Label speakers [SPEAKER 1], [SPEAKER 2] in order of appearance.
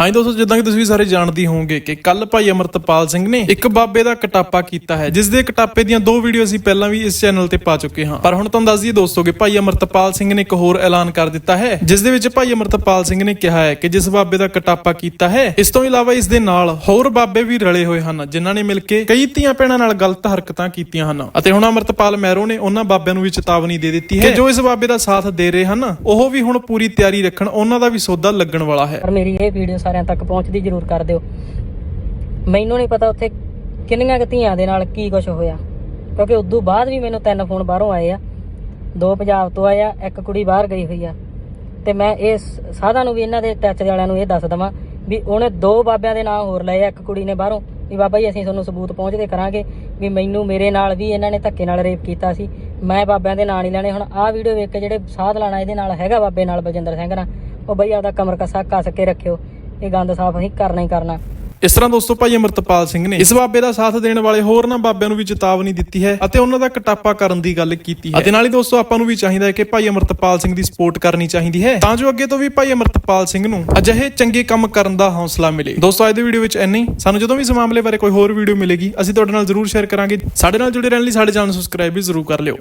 [SPEAKER 1] ਹਾਂਜੀ ਦੋਸਤੋ ਜਿੱਦਾਂ ਕਿ ਤੁਸੀਂ ਵੀ ਸਾਰੇ ਜਾਣਦੇ ਹੋਵੋਗੇ ਕਿ ਕੱਲ ਭਾਈ ਅਮਰਤਪਾਲ ਸਿੰਘ ਨੇ ਇੱਕ ਬਾਬੇ ਦਾ ਕਟਾਪਾ ਕੀਤਾ ਹੈ ਜਿਸ ਦੇ ਕਟਾਪੇ ਦੀਆਂ ਦੋ ਵੀਡੀਓ ਅਸੀਂ ਪਹਿਲਾਂ ਵੀ ਇਸ ਚੈਨਲ ਤੇ ਪਾ ਚੁੱਕੇ ਹਾਂ। ਪਰ ਹੁਣ ਤੁਹਾਨੂੰ ਦੱਸ ਦਈਏ ਦੋਸਤੋ ਕਿ ਭਾਈ ਅਮਰਤਪਾਲ ਸਿੰਘ ਨੇ ਇੱਕ ਹੋਰ ਐਲਾਨ ਕਰ ਦਿੱਤਾ ਹੈ ਜਿਸ ਦੇ ਵਿੱਚ ਭਾਈ ਅਮਰਤਪਾਲ ਸਿੰਘ ਨੇ ਕਿਹਾ ਹੈ ਕਿ ਜਿਸ ਬਾਬੇ ਦਾ ਕਟਾਪਾ ਕੀਤਾ ਹੈ ਇਸ ਤੋਂ ਇਲਾਵਾ ਇਸ ਦੇ ਨਾਲ ਹੋਰ ਬਾਬੇ ਵੀ ਰਲੇ ਹੋਏ ਹਨ ਜਿਨ੍ਹਾਂ ਨੇ ਮਿਲ ਕੇ ਕਈ ਧੀਆਂ ਭੈਣਾਂ ਨਾਲ ਗਲਤ ਹਰਕਤਾਂ ਕੀਤੀਆਂ ਹਨ। ਅਤੇ ਹੁਣ ਅਮਰਤਪਾਲ ਮਹਿਰੋ ਨੇ ਉਹਨਾਂ ਬਾਬਿਆਂ ਨੂੰ ਵੀ ਚੇਤਾਵਨੀ ਦੇ ਦਿੱਤੀ ਹੈ ਕਿ ਜੋ ਇਸ ਬਾਬੇ ਦਾ ਸਾਥ ਦੇ ਰਹੇ ਹਨ ਉਹ ਵੀ ਹੁਣ ਪੂਰੀ ਤਿਆਰੀ ਰੱਖਣ ਉਹਨਾਂ ਦਾ ਵੀ ਸੌਦਾ ਲੱਗਣ ਵਾਲਾ ਹੈ।
[SPEAKER 2] ਪਰ ਮੇਰੀ ਇਹ ਵੀਡੀਓ ਸਾਰਿਆਂ ਤੱਕ ਪਹੁੰਚਦੀ ਜ਼ਰੂਰ ਕਰ ਦਿਓ। ਮੈਨੂੰ ਨਹੀਂ ਪਤਾ ਉੱਥੇ ਕਿੰਨੀਆਂ ਧੀਆਂ ਦੇ ਨਾਲ ਕੀ ਕੁਝ ਹੋਇਆ। ਕਿਉਂਕਿ ਉਦੋਂ ਬਾਅਦ ਵੀ ਮੈਨੂੰ ਤਿੰਨ ਫੋਨ ਬਾਹਰੋਂ ਆਏ ਆ। ਦੋ ਪੰਜਾਬ ਤੋਂ ਆਏ ਆ, ਇੱਕ ਕੁੜੀ ਬਾਹਰ ਗਈ ਹੋਈ ਆ। ਤੇ ਮੈਂ ਇਹ ਸ- ਸਾਧਾਂ ਨੂੰ ਵੀ ਇਹਨਾਂ ਦੇ ਟੱਚ ਦੇ ਵਾਲਿਆਂ ਨੂੰ ਇਹ ਦੱਸ ਦਵਾਂ ਵੀ ਉਹਨੇ ਦੋ ਬਾਬਿਆਂ ਦੇ ਨਾਂ ਹੋਰ ਲਏ ਆ, ਇੱਕ ਕੁੜੀ ਨੇ ਬਾਹਰੋਂ। ਵੀ ਬਾਬਾ ਜੀ, ਅਸੀਂ ਤੁਹਾਨੂੰ ਸਬੂਤ ਪਹੁੰਚਦੇ ਕਰਾਂਗੇ ਵੀ ਮੈਨੂੰ ਮੇਰੇ ਨਾਲ ਵੀ ਇਹਨਾਂ ਨੇ ਧੱਕੇ ਨਾਲ ਰੇਪ ਕੀਤਾ ਸੀ। ਮੈਂ ਬਾਬਿਆਂ ਦੇ ਨਾਂ ਨਹੀਂ ਲੈਣੇ। ਹੁਣ ਆਹ ਵੀਡੀਓ ਵੇਖ ਕੇ ਜਿਹੜੇ ਸਾਧ ਲਾਣਾ ਇਹਦੇ ਨਾਲ ਹੈਗਾ ਬਾਬੇ ਨਾਲ ਬਲਜਿੰਦਰ ਸਿੰਘ ਨਾਲ, ਉਹ ਬਈ ਆਪਦਾ ਕਮਰ ਕਸਾ, ਕੱਸ ਕੇ ਰੱਖਿਓ। ਇਹ ਗੰਦ ਸਾਫ਼ ਅਸੀਂ ਕਰਨਾ ਹੀ ਕਰਨਾ।
[SPEAKER 1] ਇਸ ਤਰ੍ਹਾਂ ਦੋਸਤੋ ਭਾਈ ਅਮਰਤਪਾਲ ਸਿੰਘ ਨੇ ਇਸ ਬਾਬੇ ਦਾ ਸਾਥ ਦੇਣ ਵਾਲੇ ਹੋਰਨਾਂ ਬਾਬਿਆਂ ਨੂੰ ਵੀ ਚੇਤਾਵਨੀ ਦਿੱਤੀ ਹੈ ਅਤੇ ਉਹਨਾਂ ਦਾ ਕਟਾਪਾ ਕਰਨ ਦੀ ਗੱਲ ਕੀਤੀ ਹੈ। ਅਤੇ ਨਾਲ ਹੀ ਦੋਸਤੋ ਆਪਾਂ ਨੂੰ ਵੀ ਚਾਹੀਦਾ ਹੈ ਕਿ ਭਾਈ ਅਮਰਤਪਾਲ ਸਿੰਘ ਦੀ ਸਪੋਰਟ ਕਰਨੀ ਚਾਹੀਦੀ ਹੈ। ਤਾਂ ਜੋ ਅੱਗੇ ਤੋਂ ਵੀ ਭਾਈ ਅਮਰਤਪਾਲ ਸਿੰਘ ਨੂੰ ਅਜਿਹੇ ਚੰਗੇ ਕੰਮ ਕਰਨ ਦਾ ਹੌਸਲਾ ਮਿਲੇ। ਦੋਸਤੋ ਅੱਜ ਦੀ ਵੀਡੀਓ ਵਿੱਚ ਇੰਨੀ ਸਾਨੂੰ ਜਦੋਂ ਵੀ ਇਸ ਮਾਮਲੇ ਬਾਰੇ ਕੋਈ ਹੋਰ ਵੀਡੀਓ ਮਿਲੇਗੀ, ਅਸੀਂ ਤੁਹਾਡੇ ਨਾਲ ਜ਼ਰੂਰ ਸ਼ੇਅਰ ਕਰਾਂਗੇ। ਸਾਡੇ ਨਾਲ ਜੁੜੇ ਰਹਿਣ ਲਈ ਸਾਡੇ ਚੈਨਲ ਨੂੰ ਸਬਸਕ੍ਰਾਈਬ ਵੀ ਜ਼ਰੂਰ ਕਰ ਲਿਓ।